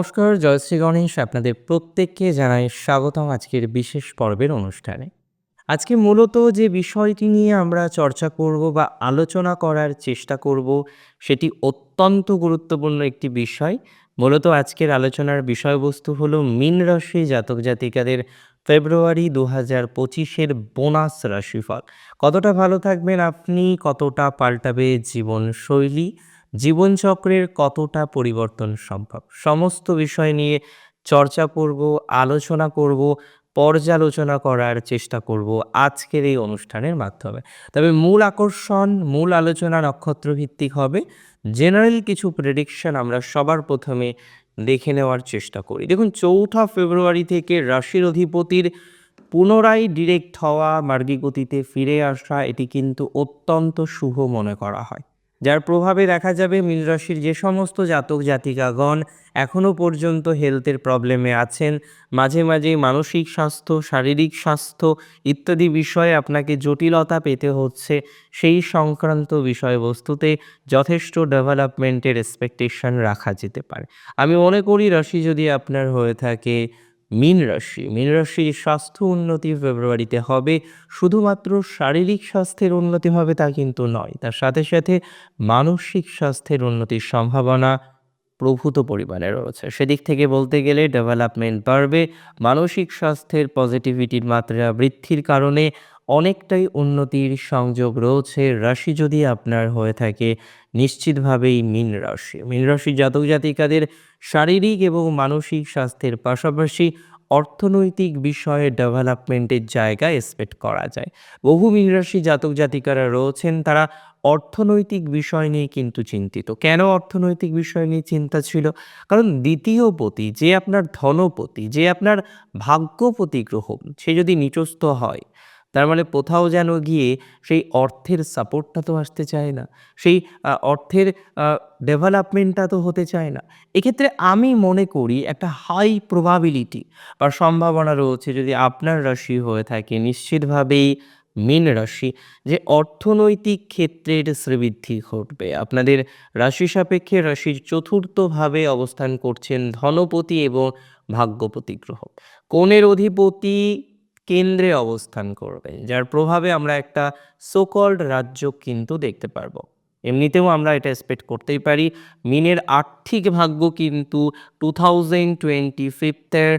নমস্কার, জয়শ্রী গণেশ আপনাদের প্রত্যেককে জানাই স্বাগতম আজকের বিশেষ পর্বের অনুষ্ঠানে। আজকে মূলত যে বিষয়টি নিয়ে আমরা চর্চা করব বা আলোচনা করার চেষ্টা করব, সেটি অত্যন্ত গুরুত্বপূর্ণ একটি বিষয়। মূলত আজকের আলোচনার বিষয়বস্তু হলো মীন রাশি জাতক জাতিকাদের ফেব্রুয়ারি দু হাজার পঁচিশের বোনাস রাশিফল। কতটা ভালো থাকবেন আপনি, কতটা পাল্টাবে জীবনশৈলী? জীবনচক্রের কতটা পরিবর্তন সম্ভব? সমস্ত বিষয় নিয়ে চর্চা করব, আলোচনা করব, পর্যালোচনা করার চেষ্টা করব আজকের এই অনুষ্ঠানের মাধ্যমে। তবে মূল আকর্ষণ, মূল আলোচনা নক্ষত্র ভিত্তিক হবে জেনারেল কিছু প্রেডিকশন আমরা সবার প্রথমে দেখে নেওয়ার চেষ্টা করি। দেখুন, চৌঠা ফেব্রুয়ারি থেকে রাশির অধিপতির পুনরায় ডিরেক্ট হওয়া, মার্গী গতিতে ফিরে আসা, এটি কিন্তু অত্যন্ত শুভ মনে করা হয়। যার প্রভাবে দেখা যাবে মীন রাশির যে সমস্ত জাতক জাতিকাগণ এখনও পর্যন্ত হেলথের প্রবলেমে আছেন। মাঝে মাঝে মানসিক স্বাস্থ্য, শারীরিক স্বাস্থ্য ইত্যাদি বিষয়ে আপনাকে জটিলতা পেতে হচ্ছে। সেই সংক্রান্ত বিষয়বস্তুতে যথেষ্ট ডেভেলপমেন্টের এক্সপেকটেশন রাখা যেতে পারে। আমি মনে করি রাশি যদি আপনার হয়ে থাকে মীন রাশি। মীন রাশির স্বাস্থ্য উন্নতি ফেব্রুয়ারিতে হবে, শুধুমাত্র শারীরিক স্বাস্থ্যের উন্নতি হবে তা কিন্তু নয়। তার সাথে সাথে মানসিক স্বাস্থ্যের উন্নতির সম্ভাবনা প্রভূত পরিমাণে রয়েছে। সেদিক থেকে বলতে গেলে ডেভেলপমেন্ট বাড়বে, মানসিক স্বাস্থ্যের পজিটিভিটির মাত্রা বৃদ্ধির কারণে অনেকটাই উন্নতির সংযোগ রয়েছে। রাশি যদি আপনার হয়ে থাকে, নিশ্চিতভাবেই মীন রাশি। মীন রাশি জাতক জাতিকাদের শারীরিক এবং মানসিক স্বাস্থ্যের পাশাপাশি অর্থনৈতিক বিষয়ে ডেভেলপমেন্টের জায়গা এক্সপেক্ট করা যায়। বহু মীন রাশি জাতক জাতিকারা রয়েছেন, তারা অর্থনৈতিক বিষয় নিয়ে কিন্তু চিন্তিত। কেন অর্থনৈতিক বিষয় নিয়ে চিন্তা ছিল? কারণ দ্বিতীয়পতি যে আপনার ধনপতি, যে আপনার ভাগ্যপতি গ্রহ, সে যদি নিচস্থ হয় তার মানে কোথাও যেন গিয়ে সেই অর্থের সাপোর্টটা তো আসতে চায় না, সেই অর্থের ডেভেলপমেন্টটা তো হতে চায় না। এক্ষেত্রে আমি মনে করি একটা হাই প্রবাবিলিটি বা সম্ভাবনা রয়েছে যদি আপনার রাশি হয়ে থাকে নিশ্চিতভাবেই মীন রাশি, যে অর্থনৈতিক ক্ষেত্রের শ্রীবৃদ্ধি ঘটবে। আপনাদের রাশি সাপেক্ষে রাশির চতুর্থভাবে অবস্থান করছেন ধনপতি এবং ভাগ্যপতি গ্রহ। কোণের অধিপতি কেন্দ্রে অবস্থান করবে, যার প্রভাবে আমরা একটা সোকল্ড রাজ্য কিন্তু দেখতে পারব। এমনিতেও আমরা এটা এক্সপেক্ট করতেই পারি। মিনের আর্থিক ভাগ্য কিন্তু টু থাউজেন্ড টোয়েন্টি ফিফথের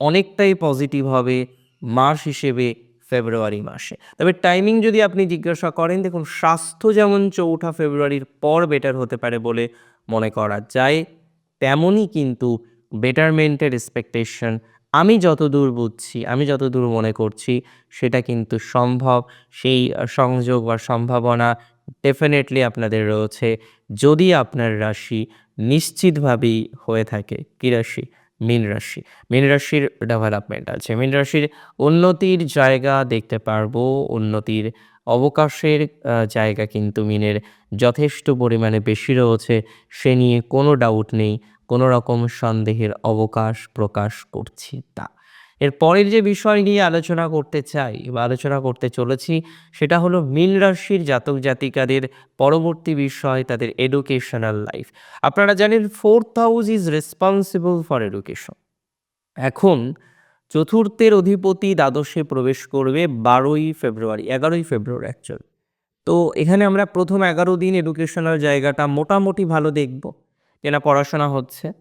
অনেকটাই পজিটিভ হবে মাস হিসেবে ফেব্রুয়ারি মাসে। তবে টাইমিং যদি আপনি জিজ্ঞাসা করেন, দেখুন স্বাস্থ্য যেমন চৌঠা ফেব্রুয়ারির পর বেটার হতে পারে বলে মনে করা যায়, তেমনই কিন্তু বেটারমেন্টের এক্সপেকটেশন আমি যতদূর বুঝছি, আমি যতদূর মনে করছি, সেটা কিন্তু সম্ভব। সেই সংযোগ বা সম্ভাবনা ডেফিনেটলি আপনাদের রয়েছে। যদি আপনার রাশি নিশ্চিতভাবেই হয়ে থাকে, কী রাশি? মীন রাশি। মীন রাশির ডেভেলপমেন্ট আছে। মীন রাশির উন্নতির জায়গা দেখতে পারব। উন্নতির অবকাশের জায়গা কিন্তু মিনের যথেষ্ট পরিমাণে বেশি রয়েছে। সে নিয়ে কোনো ডাউট নেই। কোনো রকম সন্দেহের অবকাশ প্রকাশ করছি তা। এর পরের যে বিষয় নিয়ে আলোচনা করতে চাই বা আলোচনা করতে চলেছি, সেটা হলো মীন রাশির জাতক জাতিকাদের পরবর্তী বিষয়, তাদের এডুকেশনাল লাইফ আপনারা জানেন fourth house is responsible for education এখন চতুর্থের অধিপতি দ্বাদশে প্রবেশ করবে বারোই ফেব্রুয়ারি, এগারোই ফেব্রুয়ারি অ্যাকচুয়ালি তো এখানে আমরা প্রথম এগারো দিন এডুকেশনাল জায়গাটা মোটামুটি ভালো দেখব। যে না পড়াশোনা হচ্ছে।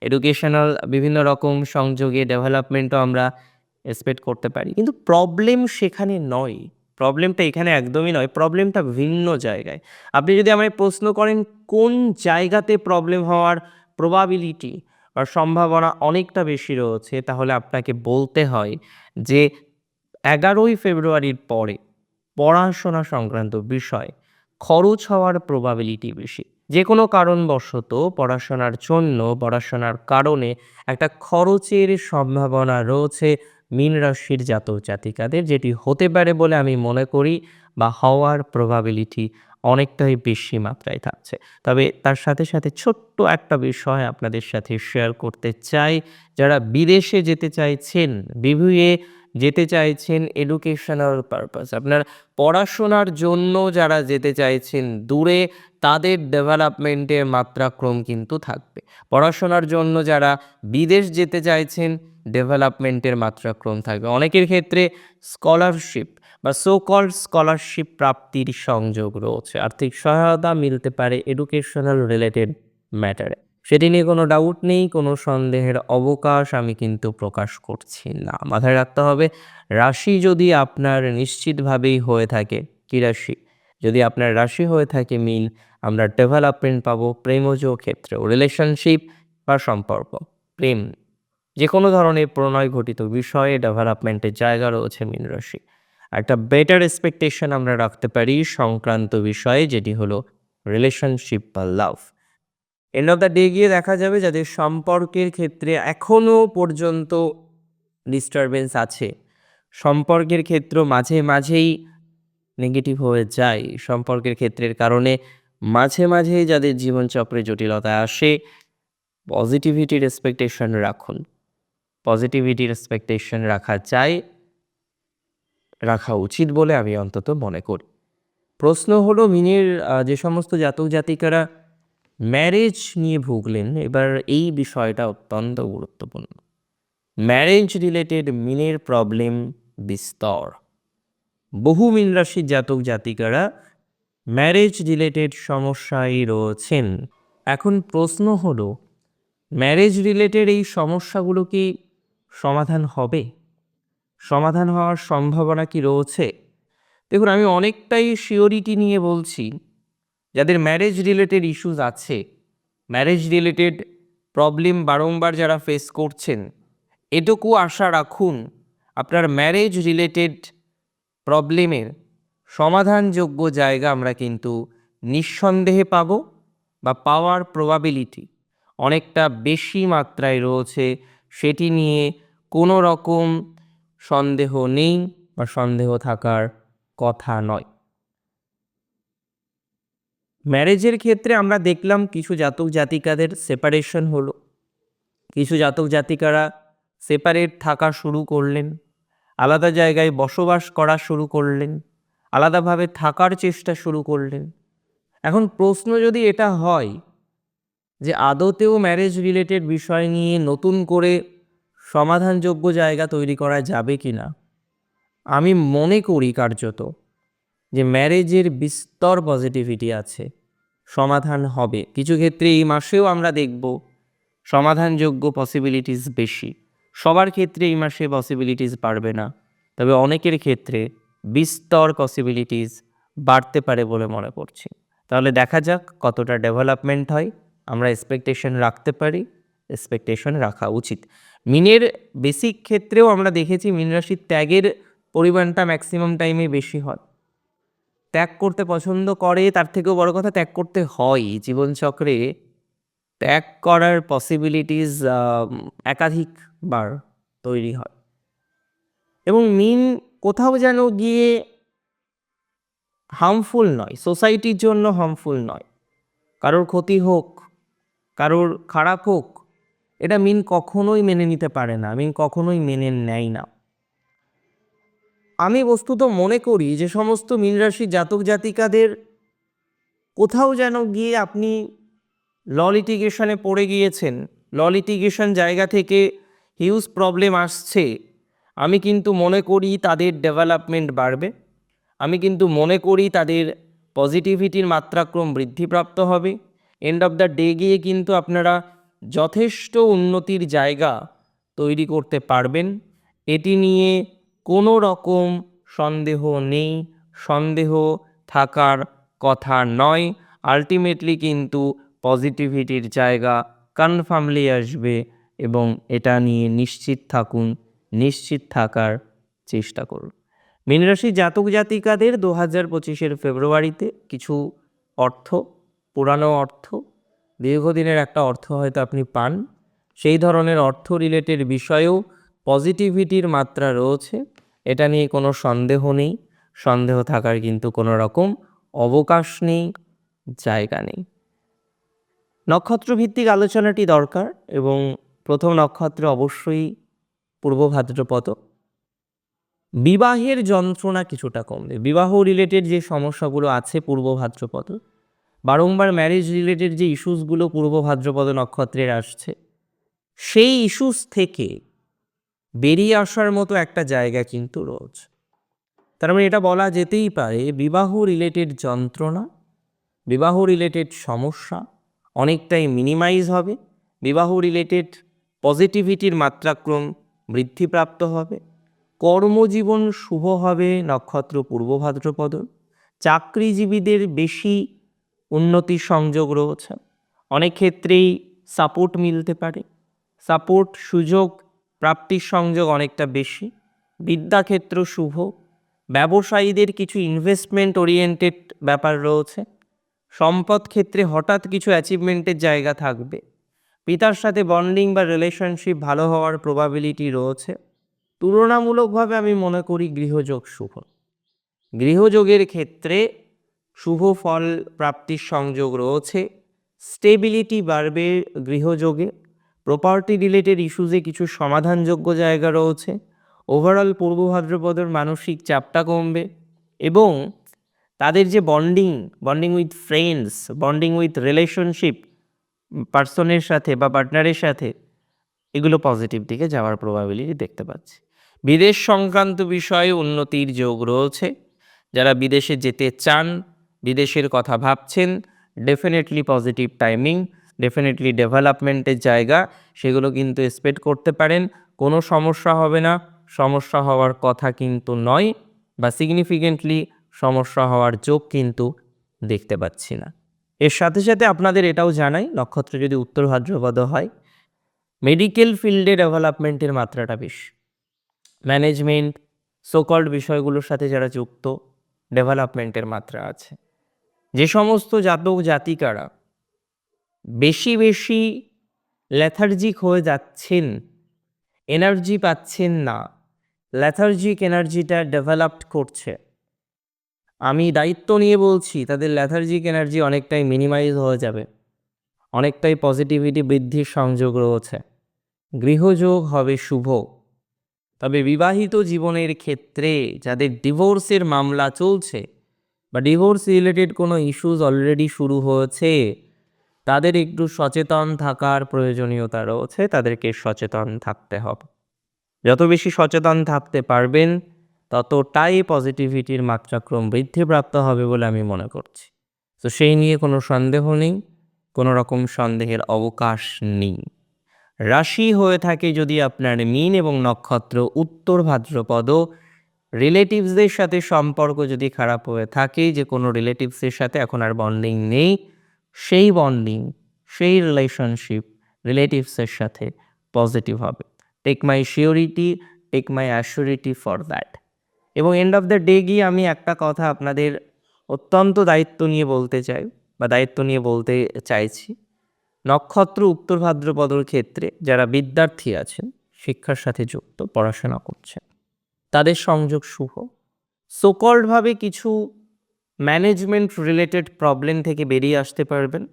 এডুকেশনাল বিভিন্ন রকম সংযোগে ডেভেলপমেন্টও আমরা এক্সপেক্ট করতে পারি। কিন্তু প্রবলেম সেখানে নয়। প্রবলেমটা এখানে একদমই নয়। প্রবলেমটা ভিন্ন জায়গায়। আপনি যদি আমায় প্রশ্ন করেন, কোন জায়গাতে প্রবলেম হওয়ার প্রবাবিলিটি বা সম্ভাবনা অনেকটা বেশি রয়েছে, তাহলে আপনাকে বলতে হয় যে, এগারোই ফেব্রুয়ারির পরে পড়াশোনা সংক্রান্ত বিষয় খরচ হওয়ার প্রবাবিলিটি বেশি। যে কোনো কারণবশত পড়াশোনার জন্য, পড়াশোনার কারণে একটা খরচের সম্ভাবনা রয়েছে মীন রাশির জাতক জাতিকাদের, যেটি হতে পারে বলে আমি মনে করি বা হওয়ার প্রবাবিলিটি অনেকটাই বেশি মাত্রায় থাকছে। তবে তার সাথে সাথে ছোট্ট একটা বিষয় আপনাদের সাথে শেয়ার করতে চাই। যারা বিদেশে যেতে চাইছেন বিবিএ যেতে চাইছেন এডুকেশনাল পারপাস আপনার পড়াশোনার জন্য যারা যেতে চাইছেন, দূরে তাদের ডেভেলপমেন্টের মাত্রাক্রম কিন্তু থাকবে। পড়াশোনার জন্য যারা বিদেশ যেতে চাইছেন ডেভেলপমেন্টের মাত্রাক্রম থাকবে। অনেকের ক্ষেত্রে স্কলারশিপ বা সো কল্ড স্কলারশিপ প্রাপ্তির সংযোগ রয়েছে। আর্থিক সহায়তা মিলতে পারে এডুকেশনাল রিলেটেড ম্যাটারে সেটি নিয়ে কোনো ডাউট নেই, কোনো সন্দেহের অবকাশ আমি কিন্তু প্রকাশ করছি না। মাথায় রাখতে হবে, রাশি যদি আপনার নিশ্চিতভাবেই হয়ে থাকে, কী রাশি? যদি আপনার রাশি হয়ে থাকে মিন আমরা ডেভেলপমেন্ট পাবো প্রেমজ ক্ষেত্রেও রিলেশনশিপ বা সম্পর্ক, প্রেম। যে কোনো ধরনের প্রণয় ঘটিত বিষয়ে ডেভেলপমেন্টের জায়গা রয়েছে মিন রাশি। একটা বেটার এক্সপেকটেশন আমরা রাখতে পারি সংক্রান্ত বিষয়ে, যেটি হলো রিলেশনশিপ বা love end of the day গিয়ে দেখা যাবে যাদের সম্পর্কের ক্ষেত্রে এখনও পর্যন্ত ডিস্টারবেন্স আছে। সম্পর্কের ক্ষেত্র মাঝে মাঝেই নেগেটিভ হয়ে যায়। সম্পর্কের ক্ষেত্রের কারণে মাঝে মাঝেই যাদের জীবনচক্রে জটিলতা আসে পজিটিভিটির এক্সপেকটেশন রাখুন। পজিটিভিটির এক্সপেকটেশন রাখা চাই, রাখা উচিত বলে আমি অন্তত মনে করি। প্রশ্ন হলো মিনের যে সমস্ত জাতক জাতিকারা ম্যারেজ নিয়ে ভুগলেন, এবার এই বিষয়টা অত্যন্ত গুরুত্বপূর্ণ। ম্যারেজ রিলেটেড মিনের প্রবলেম বিস্তর। বহু মিন রাশির জাতক জাতিকারা ম্যারেজ রিলেটেড সমস্যায় রয়েছেন। এখন প্রশ্ন হলো ম্যারেজ রিলেটেড এই সমস্যাগুলো কি সমাধান হবে? সমাধান হওয়ার সম্ভাবনা কি রয়েছে? দেখুন, আমি অনেকটাই শিওরিটি নিয়ে বলছি যাদের ম্যারেজ রিলেটেড ইস্যুস আছে ম্যারেজ রিলেটেড প্রবলেম বারংবার যারা ফেস করছেন, এটুকু আশা রাখুন আপনার ম্যারেজ রিলেটেড প্রবলেমের সমাধানযোগ্য জায়গা আমরা কিন্তু নিঃসন্দেহে পাব বা পাওয়ার প্রবাবিলিটি অনেকটা বেশি মাত্রায় রয়েছে, সেটি নিয়ে কোনো রকম সন্দেহ নেই বা সন্দেহ থাকার কথা নয়। ম্যারেজের ক্ষেত্রে আমরা দেখলাম কিছু জাতক জাতিকাদের সেপারেশন হলো। কিছু জাতক জাতিকারা সেপারেট থাকা শুরু করলেন, আলাদা জায়গায় বসবাস করা শুরু করলেন, আলাদাভাবে থাকার চেষ্টা শুরু করলেন। এখন প্রশ্ন যদি এটা হয় যে আদতেও ম্যারেজ রিলেটেড বিষয় নিয়ে নতুন করে সমাধানযোগ্য জায়গা তৈরি করা যাবে কি না আমি মনে করি কার্যত যে ম্যারেজের বিস্তর পজিটিভিটি আছে, সমাধান হবে। কিছু ক্ষেত্রে এই মাসেও আমরা দেখব সমাধানযোগ্য পসিবিলিটিস বেশি। সবার ক্ষেত্রে এই মাসে পসিবিলিটিস বাড়বে না। তবে অনেকের ক্ষেত্রে বিস্তর পসিবিলিটিস বাড়তে পারে বলে মনে করছি। তাহলে দেখা যাক কতটা ডেভেলপমেন্ট হয়। আমরা এক্সপেকটেশন রাখতে পারি এক্সপেকটেশন রাখা উচিত। মিনের বেসিক ক্ষেত্রেও আমরা দেখেছি মিন রাশির ত্যাগের পরিমাণটা ম্যাক্সিমাম টাইমে বেশি হয়। ত্যাগ করতে পছন্দ করে, তার থেকেও বড় কথা ত্যাগ করতে হয় জীবনচক্রে। ত্যাগ করার পসিবিলিটিস একাধিকবার তৈরি হয়। এবং মিন কোথাও যেন গিয়ে হার্মফুল নয় সোসাইটির জন্য হার্মফুল নয়। কারোর ক্ষতি হোক, কারোর খারাপ হোক, এটা মিন কখনোই মেনে নিতে পারে না মিন কখনোই মেনে নেয় না। আমি বস্তুত মনে করি যে সমস্ত মীন রাশির জাতক জাতিকাদের কোথাও যেন গিয়ে আপনি ল পড়ে গিয়েছেন। ল লিটিগেশন জায়গা থেকে হিউজ প্রবলেম আসছে। আমি কিন্তু মনে করি তাদের ডেভেলপমেন্ট বাড়বে। আমি কিন্তু মনে করি তাদের পজিটিভিটির মাত্রাক্রম বৃদ্ধিপ্রাপ্ত হবে। এন্ড অফ দ্য ডে গিয়ে কিন্তু আপনারা যথেষ্ট উন্নতির জায়গা তৈরি করতে পারবেন। এটি নিয়ে কোনো রকম সন্দেহ নেই। সন্দেহ থাকার কথা নয়। আলটিমেটলি কিন্তু পজিটিভিটির জায়গা কনফার্মলি আসবে এবং এটা নিয়ে নিশ্চিত থাকুন, নিশ্চিত থাকার চেষ্টা করুন। মীনরাশি জাতক জাতিকাদের দু হাজার পঁচিশের ফেব্রুয়ারিতে কিছু অর্থ, পুরানো অর্থ, দীর্ঘদিনের একটা অর্থ হয়তো আপনি পান। সেই ধরনের অর্থ রিলেটেড বিষয়েও পজিটিভিটির মাত্রা রয়েছে। এটা নিয়ে কোনো সন্দেহ নেই। সন্দেহ থাকার কিন্তু কোনো রকম অবকাশ নেই, জায়গা নেই। নক্ষত্রভিত্তিক আলোচনাটি দরকার এবং প্রথম নক্ষত্র অবশ্যই পূর্ব ভাদ্রপদ। বিবাহের যন্ত্রণা কিছুটা কমবে। বিবাহ রিলেটেড যে সমস্যাগুলো আছে পূর্ব ভাদ্রপদ, বারংবার ম্যারেজ রিলেটেড যে ইস্যুসগুলো পূর্ব ভাদ্রপদ নক্ষত্রের আসছে, সেই ইস্যুস থেকে বেরিয়ে আসার মতো একটা জায়গা কিন্তু রয়েছে তার মানে এটা বলা যেতেই পারে বিবাহ রিলেটেড যন্ত্রণা, বিবাহ রিলেটেড সমস্যা অনেকটাই মিনিমাইজ হবে, বিবাহ রিলেটেড পজিটিভিটির মাত্রাক্রম বৃদ্ধিপ্রাপ্ত হবে, কর্মজীবন শুভ হবে নক্ষত্র পূর্ব ভাদ্রপদ, চাকরিজীবীদের বেশি উন্নতি সংযোগ রয়েছে, অনেক ক্ষেত্রেই সাপোর্ট মিলতে পারে সাপোর্ট সুযোগ প্রাপ্তির সংযোগ অনেকটা বেশি। বিদ্যাক্ষেত্র শুভ। ব্যবসায়ীদের কিছু ইনভেস্টমেন্ট ওরিয়েন্টেড ব্যাপার রয়েছে। সম্পদ ক্ষেত্রে হঠাৎ কিছু অ্যাচিভমেন্টের জায়গা থাকবে। পিতার সাথে বন্ডিং বা রিলেশনশিপ ভালো হওয়ার প্রবাবিলিটি রয়েছে। তুলনামূলকভাবে আমি মনে করি গৃহযোগ শুভ। গৃহযোগের ক্ষেত্রে শুভ ফল প্রাপ্তির সংযোগ রয়েছে। স্টেবিলিটি বাড়বে গৃহযোগে। প্রপার্টি রিলেটেড ইস্যুজে কিছু সমাধানযোগ্য জায়গা রয়েছে। ওভারঅল পূর্ব ভাদ্রপদের মানসিক চাপটা কমবে এবং তাদের যে bonding bonding with friends bonding with relationship পার্সনের সাথে বা পার্টনারের সাথে, এগুলো পজিটিভ দিকে যাওয়ার প্রবাবিলিটি দেখতে পাচ্ছি। বিদেশ সংক্রান্ত বিষয়ে উন্নতির যোগ রয়েছে। যারা বিদেশে যেতে চান, বিদেশের কথা ভাবছেন ডেফিনেটলি পজিটিভ টাইমিং ডেফিনেটলি ডেভেলপমেন্টের জায়গা, সেগুলো কিন্তু এক্সপেক্ট করতে পারেন। কোনো সমস্যা হবে না। সমস্যা হওয়ার কথা কিন্তু নয় বা সিগনিফিকেন্টলি সমস্যা হওয়ার যোগ কিন্তু দেখতে পাচ্ছি না। এর সাথে সাথে আপনাদের এটাও জানাই, নক্ষত্র যদি উত্তর ভাদ্রপদ হয় মেডিকেল ফিল্ডে ডেভেলপমেন্টের মাত্রাটা বেশি। ম্যানেজমেন্ট সোকল্ড বিষয়গুলোর সাথে যারা যুক্ত ডেভেলপমেন্টের মাত্রা আছে। যে সমস্ত জাতক জাতিকারা বেশি বেশি ল্যাথার্জিক হয়ে যাচ্ছেন এনার্জি পাচ্ছেন না। ল্যাথার্জিক এনার্জিটা ডেভেলপড করছে। আমি দায়িত্ব নিয়ে বলছি, তাদের ল্যাথার্জিক এনার্জি অনেকটাই মিনিমাইজ হয়ে যাবে। অনেকটাই পজিটিভিটি বৃদ্ধির সংযোগ রয়েছে। গৃহযোগ হবে শুভ। তবে বিবাহিত জীবনের ক্ষেত্রে যাদের ডিভোর্সের মামলা চলছে বা ডিভোর্স রিলেটেড কোনো ইস্যুস অলরেডি শুরু হয়েছে তাদের একটু সচেতন থাকার প্রয়োজনীয়তা রয়েছে, তাদেরকে সচেতন থাকতে হবে। যত বেশি সচেতন থাকতে পারবেন, ততটাই পজিটিভিটির মাত্রাক্রম বৃদ্ধিপ্রাপ্ত হবে বলে আমি মনে করছি। তো সেই নিয়ে কোনো সন্দেহ নেই, কোনো রকম সন্দেহের অবকাশ নেই। রাশি হয়ে থাকে যদি আপনার মিন এবং নক্ষত্র, উত্তর ভাদ্রপদ রিলেটিভসদের সাথে সম্পর্ক যদি খারাপ হয়ে থাকে, যে কোনো রিলেটিভসের সাথে এখন আর বন্ডিং নেই সেই বন্ডিং সেই রিলেশনশিপ রিলেটিভসের সাথে পজিটিভ হবে। Take my surety take my assurity for that এবং এন্ড অফ দ্য ডে গিয়ে আমি একটা কথা আপনাদের অত্যন্ত দায়িত্ব নিয়ে বলতে চাই, বা দায়িত্ব নিয়ে বলতে চাইছি। নক্ষত্র উত্তর ভাদ্রপদর ক্ষেত্রে যারা বিদ্যার্থী আছেন, শিক্ষার সাথে যুক্ত, পড়াশোনা করছেন, তাদের সংযোগ শুভ। সোকল্ডভাবে কিছু ম্যানেজমেন্ট রিলেটেড প্রবলেম থেকে বেরিয়ে আসতে পারবেন।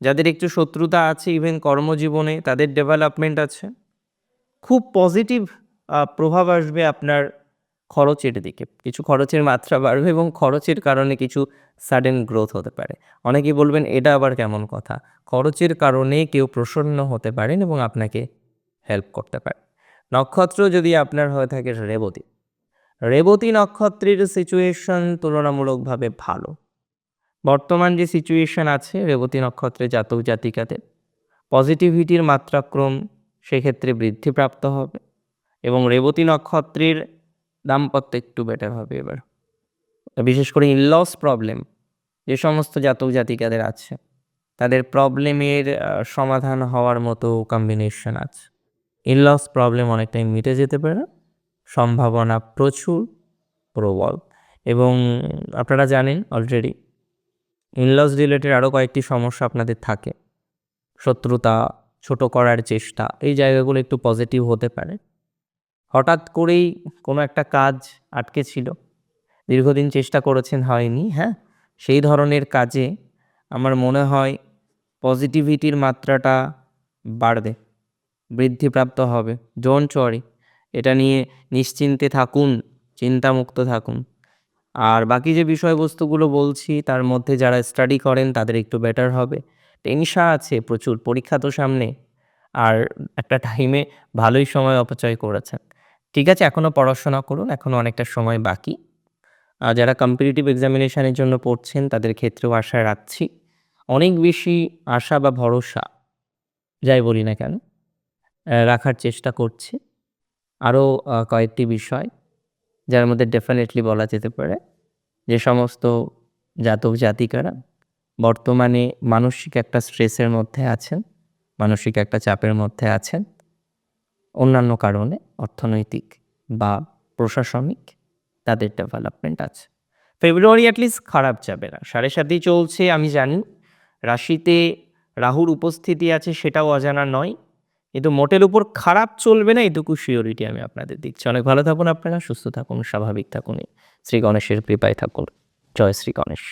যাদের একটু শত্রুতা আছে, ইভেন কর্মজীবনে তাদের ডেভেলপমেন্ট আছে। খুব পজিটিভ প্রভাব আসবে আপনার খরচের দিকে। কিছু খরচের মাত্রা বাড়বে এবং খরচের কারণে কিছু সাডেন গ্রোথ হতে পারে। অনেকেই বলবেন, এটা আবার কেমন কথা? খরচের কারণে কেউ প্রসন্ন হতে পারেন এবং আপনাকে হেল্প করতে পারে। নক্ষত্র যদি আপনার হয়ে থাকে রেবতী। রেবতী নক্ষত্রের সিচুয়েশন তুলনামূলকভাবে ভালো। বর্তমান যে সিচুয়েশন আছে রেবতী নক্ষত্রে জাতক জাতিকাদের পজিটিভিটির মাত্রাক্রম সেক্ষেত্রে বৃদ্ধিপ্রাপ্ত হবে এবং রেবতী নক্ষত্রের দাম্পত্য একটু বেটার হবে এবার। বিশেষ করে ইনলস প্রবলেম যে সমস্ত জাতক জাতিকাদের আছে, তাদের প্রবলেমের সমাধান হওয়ার মতো কম্বিনেশন আছে। ইনলস প্রবলেম অনেকটাই মিটে যেতে পারে। সম্ভাবনা প্রচুর প্রবল। এবং আপনারা জানেন অলরেডি ইনলস রিলেটেড আরও কয়েকটি সমস্যা আপনাদের থাকে। শত্রুতা, ছোট করার চেষ্টা, এই জায়গাগুলো একটু পজিটিভ হতে পারে। হঠাৎ করেই কোনো একটা কাজ আটকে ছিল। দীর্ঘদিন চেষ্টা করেছেন, হয়নি হ্যাঁ? সেই ধরনের কাজে আমার মনে হয় পজিটিভিটির মাত্রাটা বাড়বে, বৃদ্ধিপ্রাপ্ত হবে। ডোন্ট ওয়ারি এটা নিয়ে নিশ্চিন্তে থাকুন, চিন্তামুক্ত থাকুন। আর বাকি যে বিষয়বস্তুগুলো বলছি, তার মধ্যে যারা স্টাডি করেন, তাদের একটু বেটার হবে। টেনশা আছে প্রচুর, পরীক্ষা তো সামনে। আর একটা টাইমে ভালোই সময় অপচয় করেছেন। ঠিক আছে এখনও পড়াশোনা করুন এখনও অনেকটা সময় বাকি। আর যারা কম্পিটিটিভ এক্সামিনেশানের জন্য পড়ছেন, তাদের ক্ষেত্রেও আশা রাখছি। অনেক বেশি আশা বা ভরসা, যাই বলি না কেন রাখার চেষ্টা করছি। আরও কয়েকটি বিষয় যার মধ্যে ডেফিনেটলি বলা যেতে পারে। যে সমস্ত জাতক জাতিকারা বর্তমানে মানসিক একটা স্ট্রেসের মধ্যে আছেন, মানসিক একটা চাপের মধ্যে আছেন। অন্যান্য কারণে অর্থনৈতিক বা প্রশাসনিক তাদের ডেভেলপমেন্ট আছে। ফেব্রুয়ারি অ্যাটলিস্ট খারাপ যাবে না। সাড়ে সাতই চলছে, আমি জানি। রাশিতে রাহুর উপস্থিতি আছে সেটাও অজানা নয়। কিন্তু মোটের উপর খারাপ চলবে না, এটুকু শিওরিটি আমি আপনাদের দিচ্ছি। অনেক ভালো থাকুন আপনারা, সুস্থ থাকুন, স্বাভাবিক থাকুন শ্রী গণেশের কৃপায় থাকুন। জয় শ্রী গণেশ।